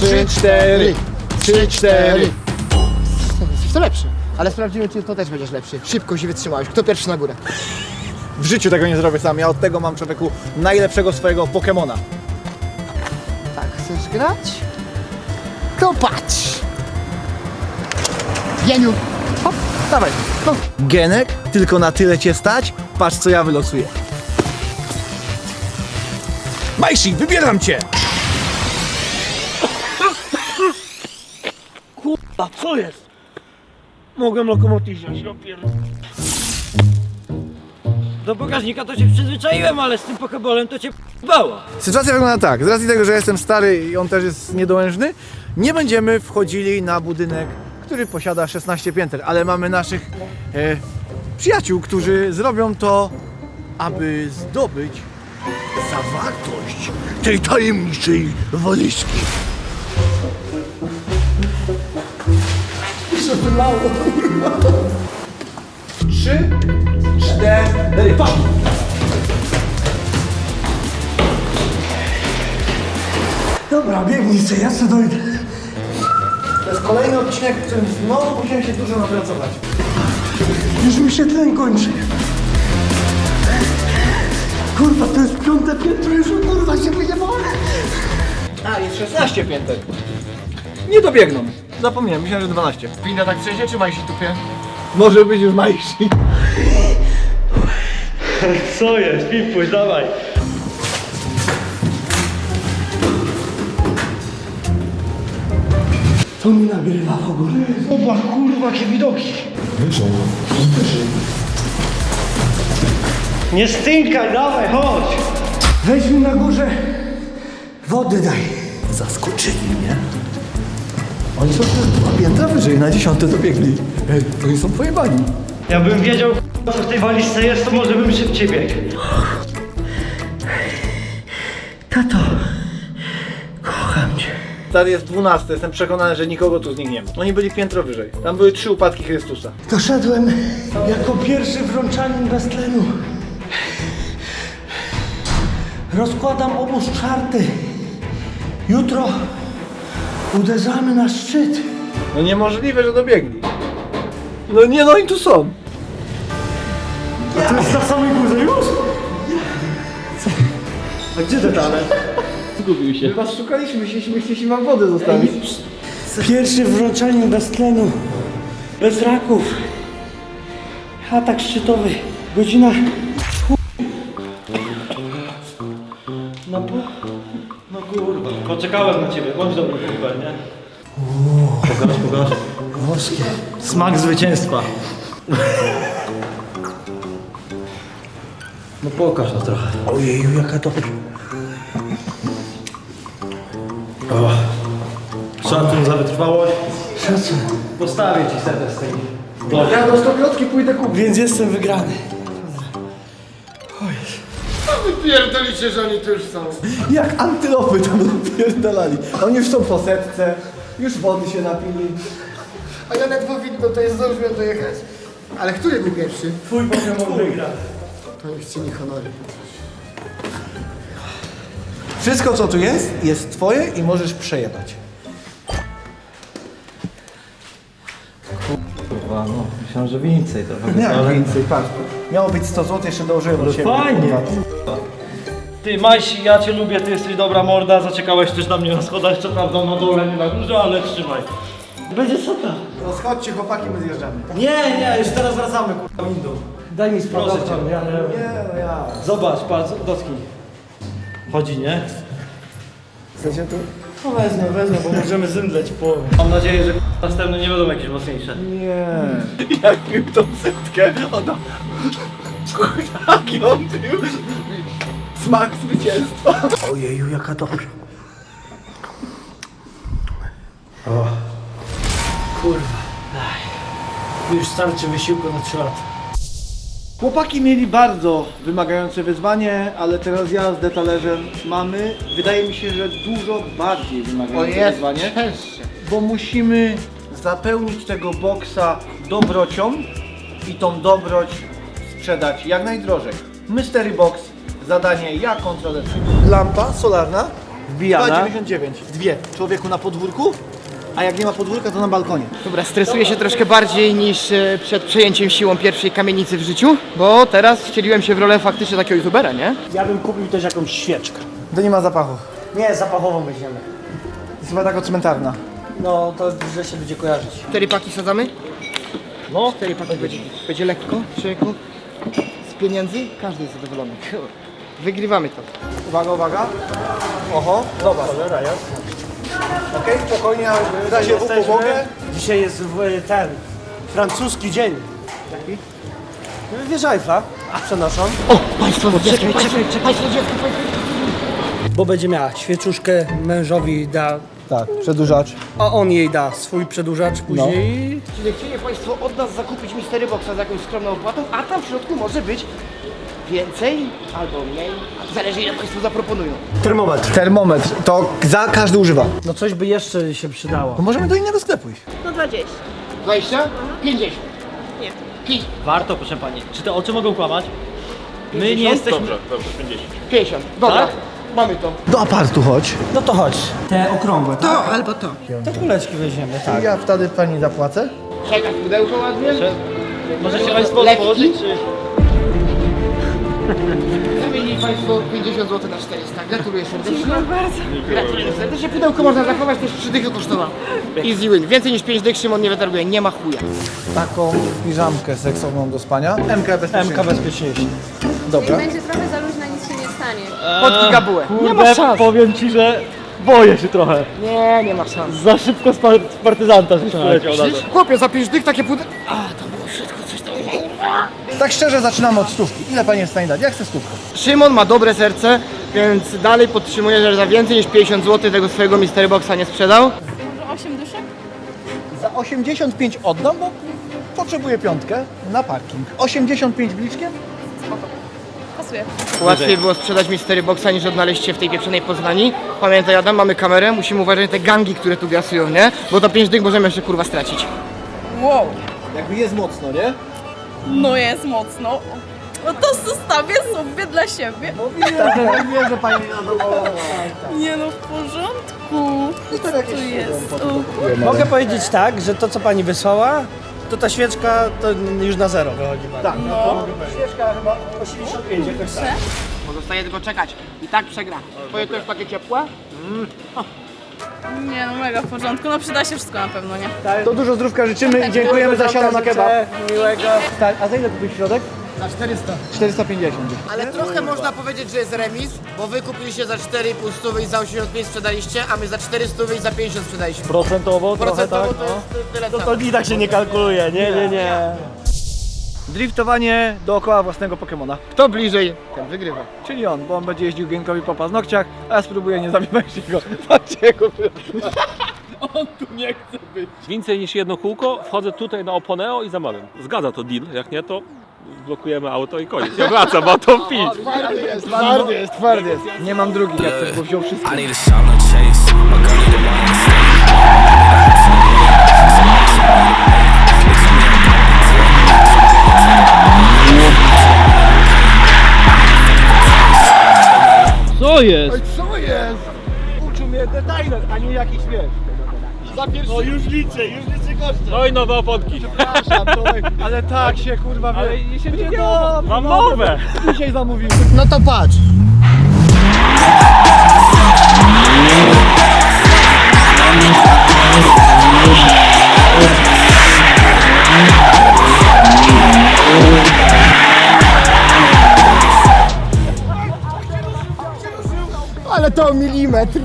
Trzy, cztery. Trzy, cztery. Jesteś to lepszy. Ale sprawdzimy, czy to też będziesz lepszy. Szybko się wytrzymałeś. Kto pierwszy na górę? W życiu tego nie zrobię sam. Ja od tego mam człowieku najlepszego swojego Pokemona. Tak, chcesz grać? To patrz! Jeniu! Hop, dawaj. No. Genek, tylko na tyle cię stać. Patrz co ja wylosuję. Majsi, wybieram cię! A co jest? Mogłem lokomotyw wziąć. Do bagażnika to się przyzwyczaiłem, ale z tym pokebolem to cię bała. Sytuacja wygląda tak. Z racji tego, że jestem stary i on też jest niedołężny, nie będziemy wchodzili na budynek, który posiada 16 pięter, ale mamy naszych e, przyjaciół, którzy zrobią to, aby zdobyć zawartość tej tajemniczej walizki. Trzy, cztery, pa! Dobra, biegnij sobie, ja sobie dojdę. To jest kolejny odcinek, w którym znowu musiałem się dużo napracować. Już mi się tlen kończy. Kurwa, to jest piąte piętro, już kurwa się wyjebałem. A, jest 16 pięter. Nie dobiegną. Zapomniałem, myślałem, że 12. Winda tak przejdzie, czy Majsi tupie? Może być już majsi. Co jest? Pipuś, dawaj. To mi nagrywa w ogóle. Oba, kurwa, jakie widoki. Nie stynkaj, dawaj, chodź. Weź mi na górze wody daj. Zaskoczyli mnie. Oni są te dwa piętra wyżej, na dziesiąte dobiegli. Ej, oni są pojebani. Ja bym wiedział, co w tej walizce jest, to może bym szybciej biegł. Tato, kocham cię. Stary jest 12, jestem przekonany, że nikogo tu z nich nie ma. Oni byli piętro wyżej. Tam były trzy upadki Chrystusa. Doszedłem jako pierwszy wrączanin bez tlenu. Rozkładam obóz czarty. Jutro uderzamy na szczyt. No niemożliwe, że dobiegli. No nie, no oni tu są. To jest na samej górze już? A gdzie te tale? Zgubił się. My was szukaliśmy, chcieliśmy, chcieliśmy wam wodę zostawić. Pierwszy wrączanin bez tlenu. Bez raków. Atak szczytowy. Godzina... No po... No kurwa. Poczekałem na ciebie, bądź dobry kumpel, nie? Pokaż, pokaż. Włoskie. Smak zwycięstwa. No pokaż no trochę. Ojeju, jaka to... Szacun za wytrwałość. Szacun. Postawię ci setę z tej. Ja do stopiotki pójdę kupić. Więc jestem wygrany. Pierdolicie, że oni tu już są. Jak antylopy tam napierdalali. Oni już są po setce, już wody się napili. A ja ledwo windą, to jest zdążyłem dojechać. Ale który był pierwszy? Twój Pokémon wygra. To już czyni honory. Wszystko co tu jest, jest twoje i możesz przejebać. Kurwa, no. Myślałem, że więcej trochę. Nie, ale... więcej, patrz. Miało być 100 zł, jeszcze dołożyłem do siebie. fajnie. Ty, Majsi, ja cię lubię, ty jesteś dobra morda, zaczekałeś też na mnie na schodach, co prawda na dole, nie na górze, ale trzymaj. Będzie sota. No schodźcie chłopaki, my zjeżdżamy. Nie, nie, już teraz wracamy, kurwa, windą. Daj mi Proszę spokój. cię. Ja, Nie, no ja. Zobacz, patrz, dotknij. Chodzi, nie? Chcecie tu? No wezmę, wezmę, bo możemy zymdleć po... Mam nadzieję, że następne nie będą jakieś mocniejsze. Nie. Jak pił tą setkę, ona... Jaki on pił? Smak zwycięstwa. Ojeju, jaka to... Już starczy wysiłku na 3 lata. Chłopaki mieli bardzo wymagające wyzwanie, ale teraz ja z detalerzem mamy, wydaje mi się, że dużo bardziej O wymagające jest wyzwanie, cięższe. bo musimy zapełnić tego boksa dobrocią i tą dobroć sprzedać jak najdrożej. Mystery Box, zadanie ja kontroler. Lampa solarna, Wbijane. 2,99. Dwie. Człowieku na podwórku, a jak nie ma podwórka, to na balkonie. Dobra, stresuję się troszkę bardziej niż e, przed przejęciem siłą pierwszej kamienicy w życiu, bo teraz wcieliłem się w rolę faktycznie takiego youtubera, nie? Ja bym kupił też jakąś świeczkę. To nie ma zapachu. Nie, zapachową weźmiemy. Jest chyba taka cmentarna. No, to źle się będzie kojarzyć. Cztery paki sadzamy? No, Cztery paki będzie, będzie lekko, człowieku. Z pieniędzy każdy jest zadowolony. Wygrywamy to. Uwaga, uwaga. Oho, zobacz. Okej, spokojnie, w razie W pomogę. Dzisiaj jest w- ten francuski dzień. Jaki? Wież Eiffla przenoszą, O, państwo państwo dziecko, państwo bo będzie miała świeczuszkę, mężowi da, Tak, przedłużacz. a on jej da swój przedłużacz później. Czyli chcieli Państwo od nas zakupić Mystery Boxa za jakąś skromną opłatą, a tam w środku może być więcej albo mniej. Zależy ile Państwo zaproponują. Termometr. Termometr, to za każdy używa. No coś by jeszcze się przydało. To możemy do innego sklepu iść. No 20. 20? 50. Nie. 5, warto, proszę pani. Czy te oczy mogą kłamać? My nie jesteśmy... 50. Dobra, Tak? mamy to. Do apartu chodź. No to chodź. Te okrągłe, tak? To albo to. Te kuleczki weźmiemy, tak. Ja wtedy pani zapłacę. Czekaj, pudełko ładnie. Możecie państwo Lekki? otworzyć, czy... Zamienili Państwo 50 zł na 400. Gratuluję serdecznie. bardzo. Gratuluję serdecznie. Pudełko można zachować, też 3 dychy kosztowało. Easy win. Więcej niż 5 dych Szymon nie wytarguje, nie ma chuja. Taką piżamkę seksowną do spania. MK bezpiecznie. MK bezpieczniejszy. Dobra. Będzie trochę za luźna, nic się nie stanie. Pod gigabułę. Nie ma szans. powiem ci, że boję się trochę. Nie, nie ma szans. Za szybko z, par- z partyzanta żeś poleciał na to. Przecież, chłopie, za 5 dych takie pudełko. Tak szczerze zaczynamy od stówki. Ile pani jest w stanie dać? Jak chce stówkę? Szymon ma dobre serce, więc dalej podtrzymuję, że za więcej niż 50 zł tego swojego Mystery Boxa nie sprzedał. 8 dyszek? Za 85 oddam, bo potrzebuję piątkę na parking. 85 bliczkiem? Pasuje. Łatwiej było sprzedać Mystery Boxa niż odnaleźć się w tej pieprzonej Poznani. Pamiętaj Adam, mamy kamerę, musimy uważać na te gangi, które tu grasują, nie? Bo za 5 dych możemy jeszcze kurwa stracić. Wow. Jakby jest mocno, nie? No jest mocno. No to zostawię sobie dla siebie. Tak, wiem, że pani zadowolona. Nie no, w porządku. to Co tu jest? O, Mogę powiedzieć tak, że to co pani wysłała, to ta świeczka to już na zero wychodzi. Tak, No. Świeczka chyba 85 jakoś tak. Pozostaje tylko czekać. I tak przegra. Twoje to jest takie ciepłe? Nie no, mega w porządku. No przyda się wszystko na pewno, nie? To dużo zdrówka życzymy i dziękujemy za siano na kebab. Miłego. Tak, a za ile kupić środek? Za 400. 450. Ale trochę można powiedzieć, że jest remis, bo wy kupiliście za 4,5 stówy i za 85 sprzedaliście, a my za 400 i za 50 sprzedaliśmy. Procentowo, trochę Procentowo tak, to no. jest tyle To, samo. to i tak się nie kalkuluje, nie, nie, nie. Driftowanie dookoła własnego Pokemona. Kto bliżej, ten wygrywa. Czyli on, bo on będzie jeździł Gienkowi po paznokciach, a ja spróbuję nie zabijać go. Patrzcie jego Więcej niż jedno kółko, wchodzę tutaj na Oponeo i zamawiam. Zgadza to deal, jak nie to blokujemy auto i koniec. Ja wracam, bo to film. Twardy jest, Twardy jest, twardy jest. Nie mam drugi jak chcesz, bo wziął wszystko. Co jest? Co jest? Uczył mnie detailer, a nie jakiś wiesz. Za pierwszy... No już liczę, już liczę koszty. No i nowe oponki. Przepraszam, Tomek, ale tak się kurwa wie. Ale się nie dobrze, Mam nowe. Dzisiaj zamówimy. No to patrz. Ale to milimetr.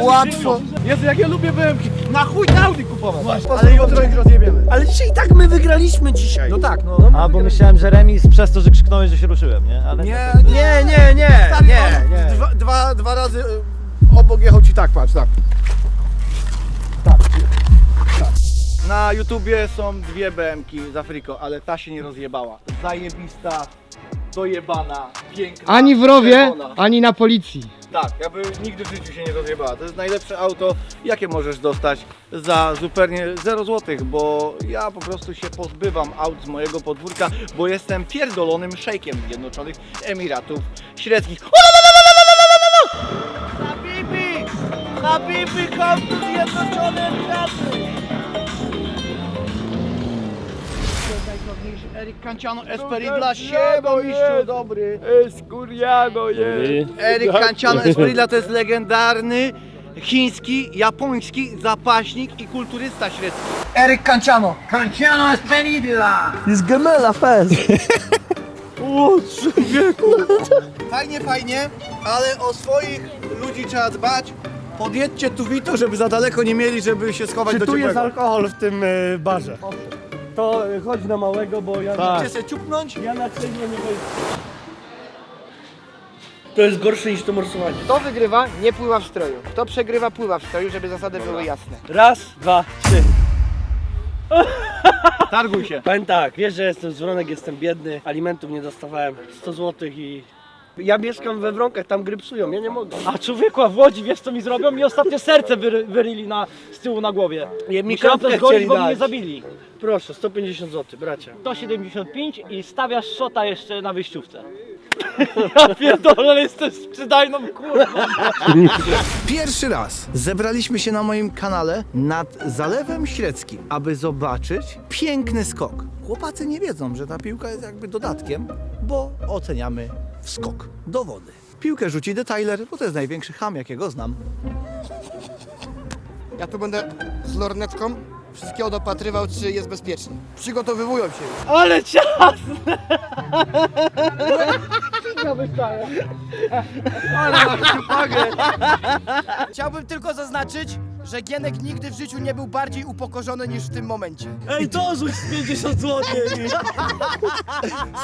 Łatwo. Jezu, jak ja lubię byłemki. Na chuj Audi kupować. Ale jutro ich rozjebiemy. Ale dzisiaj i tak my wygraliśmy dzisiaj. No tak, no. A, bo myślałem, że remis przez to, że krzyknąłeś, że się ruszyłem, nie? Ale Nie, Nie, nie, nie, Stary, nie, on nie. Dwa, dwa, dwa razy y, obok jechał ci tak, patrz, tak. Tak. tak. Na YouTubie są dwie BMki z Afriko, ale ta się nie rozjebała. Zajebista, dojebana, piękna. Ani w rowie, czerwona. ani na policji. Tak, jakby nigdy w życiu się nie rozjebała. To jest najlepsze auto, jakie możesz dostać za zupełnie 0 zł, bo ja po prostu się pozbywam aut z mojego podwórka, bo jestem pierdolonym szejkiem Zjednoczonych Emiratów Średnich. Habibi! Habibi, come to Zjednoczone Emiraty! Erik Kanciano, Esperi dla siebie, mistrzu dobry. Skuriano jest. Erik Kanciano Esprilla to jest legendarny chiński, japoński zapaśnik i kulturysta średni. Erik Kanciano. Kanciano Esprilla. Jest gemela fest! Fajnie, fajnie, ale o swoich ludzi trzeba dbać. Podjedźcie tu Vito, żeby za daleko nie mieli, żeby się schować Czy do tu jest ciepłego. alkohol w tym y, barze? To chodź na małego, bo ja, Chcecie sobie ciupnąć? ja na trzeźwo nie wejdę. To jest gorsze niż to morsowanie. Kto wygrywa, nie pływa w stroju. Kto przegrywa, pływa w stroju, żeby zasady były jasne. Raz, dwa, trzy. Targuj się. Powiem tak, wiesz, że jestem z Wronek, jestem biedny, alimentów nie dostawałem, 100 zł i... Ja mieszkam we Wronkach, tam grypsują, ja nie mogę. A człowieku, a w Łodzi wiesz co mi zrobią? Mi ostatnio serce wyry, wyryli na, z tyłu na głowie. Nie, mi Musiałem kropkę to zgolić, chcieli bo mnie dać. zabili. Proszę, 150 zł, bracia. 175 i stawiasz szota jeszcze na wyjściówce. Ja pierdolę, ale jestem sprzedajną kurwą. Pierwszy raz zebraliśmy się na moim kanale nad Zalewem Średzkim, aby zobaczyć piękny skok. Chłopacy nie wiedzą, że ta piłka jest jakby dodatkiem, bo oceniamy wskok do wody. Piłkę rzuci detailer, bo to jest największy ham, jakiego znam. Ja tu będę z lornetką wszystkiego dopatrywał, czy jest bezpiecznie. Przygotowywują się już. Ale cias! Chciałbym tylko zaznaczyć, że Gienek nigdy w życiu nie był bardziej upokorzony niż w tym momencie. Ej, to rzuć z 50 zł!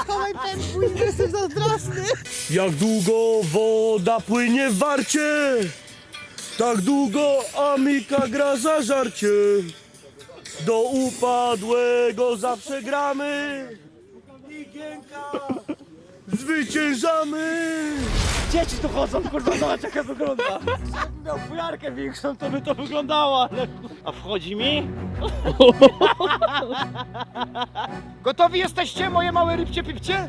Schowaj ten twój jestem zazdrosny. Jak długo woda płynie w warcie, tak długo Amika gra za żarcie. Do upadłego zawsze gramy. Zwyciężamy. Dzieci tu chodzą, kurwa, zobacz jaka wygląda. Jakbym miał fujarkę większą, to by to wyglądało, ale... A wchodzi mi? Gotowi jesteście, moje małe rybcie pipcie?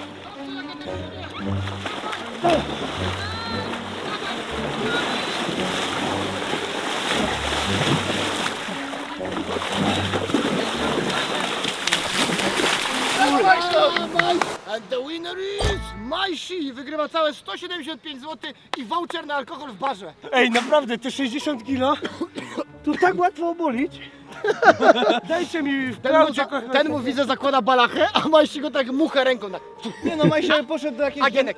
Wygrywa całe 175 zł i voucher na alkohol w barze. Ej, naprawdę, te 60 kilo? Tu tak łatwo obolić? Dajcie mi w Ten mu, klaucie ten mu widzę zakłada balachę, a Majsi go tak muchę ręką na... Nie no, Majsia poszedł do jakiejś A Gienek?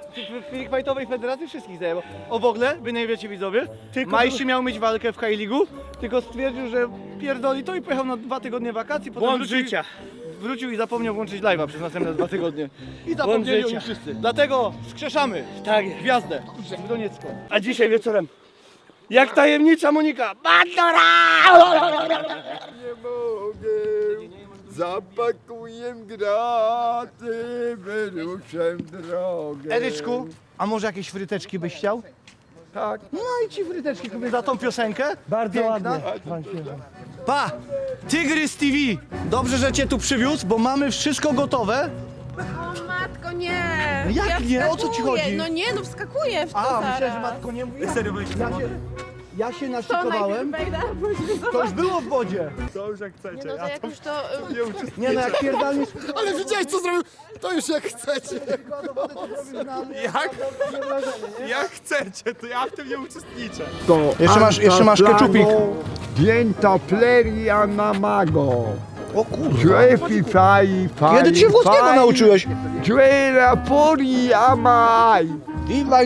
Fightowej Federacji wszystkich zajęło. O w ogóle, wy nie wiecie widzowie, Tylko- Majsi miał mieć walkę w K-Ligu, tylko stwierdził, że pierdoli to i pojechał na dwa tygodnie wakacji, potem Błąd wrócił, życia. Wrócił i zapomniał włączyć live'a przez następne dwa tygodnie. I zapomnieli o nim wszyscy. Dlatego skrzeszamy Tak gwiazdę w Doniecku. A dzisiaj wieczorem, jak tajemnicza Monika, Bandora! Nie mogę. Zapakuję graty, wyruszę drogę. Eryczku, a może jakieś fryteczki byś chciał? Tak. No i ci fryteczki kupię za tą piosenkę. Bardzo Piękna. ładnie. Pa! Tygrys TV! Dobrze, że cię tu przywiózł, bo mamy wszystko gotowe. O matko, nie! Jak ja nie? O co ci wskakuję. chodzi? No nie, no wskakuję w to A, zaraz. myślałem, że matko nie mówi. Serio, ja się, ja się To naszykowałem. To już było w wodzie. To już jak chcecie. Nie no, to jak już to... y, Nie no, jak pierdalnisz Ale widziałeś co zrobił? To już jak chcecie. Jak? Jak chcecie, to ja w tym nie uczestniczę. Jeszcze masz- jeszcze masz keczupik. Dienta pleria na mago. O kurde. fai, fai, Kiedy cię włoskiego fai. nauczyłeś? Giuera pori amai. Viva.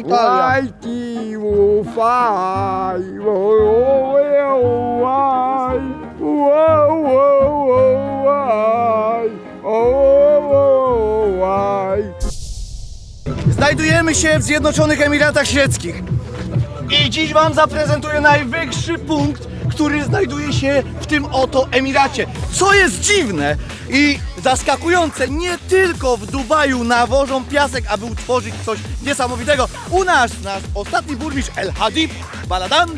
Oh, wow, Znajdujemy się w Zjednoczonych Emiratach Świeckich. I dziś Wam zaprezentuję najwyższy punkt, który znajduje się w tym oto Emiracie. Co jest dziwne i zaskakujące, nie tylko w Dubaju nawożą piasek, aby utworzyć coś niesamowitego. U nas nasz ostatni burmistrz El Hadib Baladan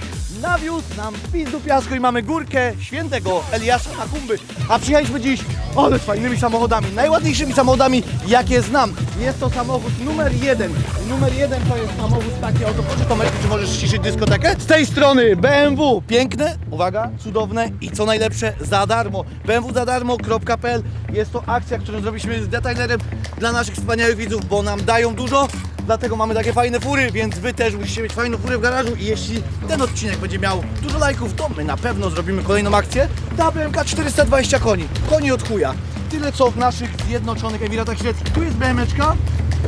nawiózł nam pizdu piasku i mamy górkę świętego Eliasza Makumby. A przyjechaliśmy dziś, ale fajnymi samochodami, najładniejszymi samochodami, jakie znam. Jest to samochód numer jeden. Numer jeden to jest samochód taki oto, proszę Tomek, czy możesz ściszyć dyskotekę? Z tej strony BMW, piękne, uwaga, cudowne i co najlepsze, za darmo. BMW za darmo.pl jest to akcja, którą zrobiliśmy z detailerem dla naszych wspaniałych widzów, bo nam dają dużo, dlatego mamy takie fajne fury, więc wy też musicie mieć fajną furę w garażu i jeśli ten odcinek będzie miał dużo lajków, to my na pewno zrobimy kolejną akcję. Ta BMK 420 koni, koni od chuja. Tyle co w naszych Zjednoczonych Emiratach Świeckich. Tu jest BMeczka,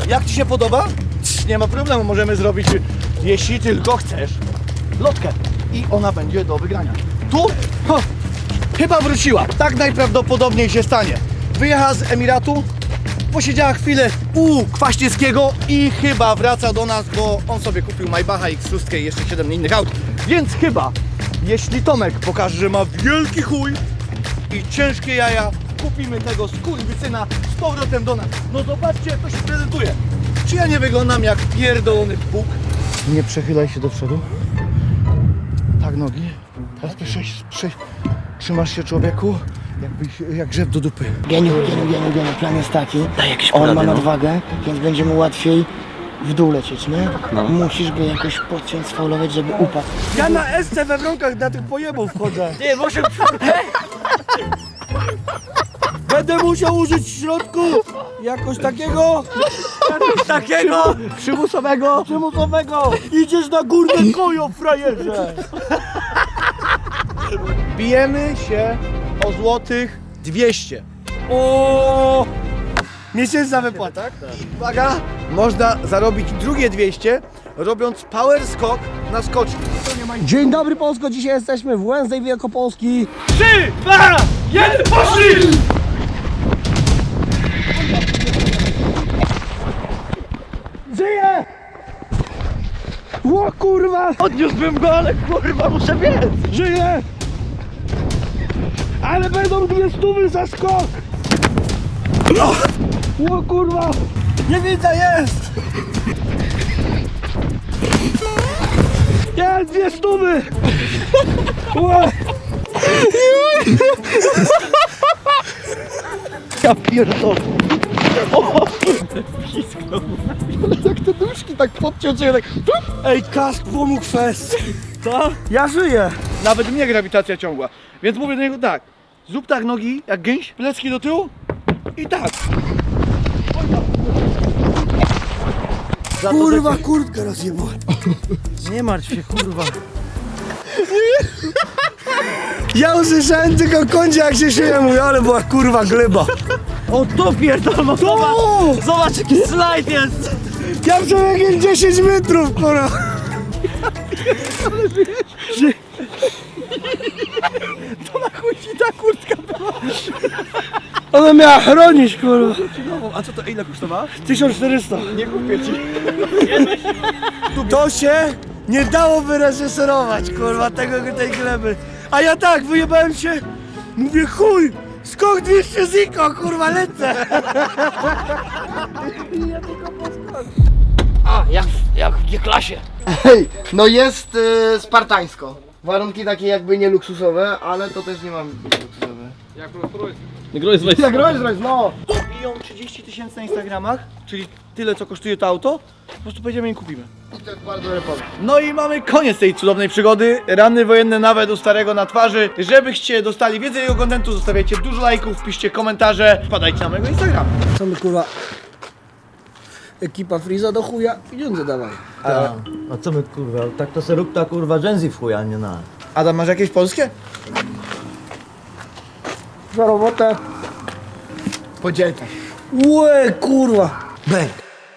jak Ci się podoba? Nie ma problemu, możemy zrobić, jeśli tylko chcesz, lotkę i ona będzie do wygrania. Tu? Chyba wróciła, tak najprawdopodobniej się stanie. Wyjechała z Emiratu, posiedziała chwilę u Kwaśniewskiego i chyba wraca do nas, bo on sobie kupił Maybacha X6 i jeszcze 7 innych aut. Więc chyba, jeśli Tomek pokaże, że ma wielki chuj i ciężkie jaja, kupimy tego skurwysyna z powrotem do nas. No zobaczcie, jak to się prezentuje. Czy ja nie wyglądam jak pierdolony Bóg? Nie przechylaj się do przodu. Tak nogi. Teraz przejść, przejść. Trzymasz się człowieku, jakbyś, jak grzew do dupy. Geniu, geniu, geniu, geniu. Plan jest taki. On ma nadwagę, więc będzie mu łatwiej w dół lecieć, nie? Musisz go jakoś podciąć, sfaulować, żeby upadł. Ja na SC we wronkach na tych pojebów wchodzę. Nie, muszę... Będę musiał użyć środku jakoś takiego, jakoś takiego Przymusowego. przymusowego. Idziesz na górne kojo, frajerze. Bijemy się o złotych 200. O! Miesięczna wypłata. Tak? Uwaga, można zarobić drugie 200 robiąc power skok na skoczni. Dzień dobry Polsko, dzisiaj jesteśmy w Wednesday Wielkopolski. Trzy, dwa, jeden, poszli! Żyję! O kurwa! Odniósłbym go, ale kurwa muszę biec! Żyję! Ale będą dwie stówy za skok! O kurwa! Nie widzę, jest! Jest, dwie stówy! O! Ja pierdolę! Jak te nóżki tak podciąć, że tak... Ej, kask pomógł fest! Co? Ja żyję! Nawet mnie grawitacja ciągła. Więc mówię do niego tak. Zrób tak nogi, jak gęś, plecki do tyłu i tak. Kurwa, kurtkę rozjebałem. Nie martw się, kurwa. Ja usłyszałem tylko kądzie jak się szyję, mówię, ale była kurwa gleba. O, to pierdolno, zobacz! Zobacz, jaki slajd jest! Ja przebiegłem jakieś 10 metrów, kurwa. Chuj ci ta kurtka była. Ona miała chronić, kurwa. A co to, ile kosztowała? 1400. Nie kupię ci. To się nie dało wyreżyserować, kurwa, tego, tej gleby. A ja tak, wyjebałem się, mówię chuj, skok 200 ziko, kurwa, lecę. A, jak, jak w G-klasie. Hej, no jest y, spartańsko. Warunki takie jakby nie luksusowe, ale to też nie mam być luksusowe. Jak Rolls Royce, no! Biją 30 tysięcy na Instagramach, czyli tyle co kosztuje to auto. Po prostu pojedziemy i kupimy. I to jest bardzo dobry pomysł. No i mamy koniec tej cudownej przygody. Rany wojenne nawet u starego na twarzy. Żebyście dostali więcej jego kontentu, zostawiajcie dużo lajków, piszcie komentarze, wpadajcie na mojego Instagrama. Co my, kurwa, ekipa Friza do chuja, pieniądze dawaj. A, a co my kurwa, tak to se rób ta kurwa rzędzi w chuj, a nie na. Adam, masz jakieś polskie? Za robotę. Podzielę. Łe, kurwa. Bęk.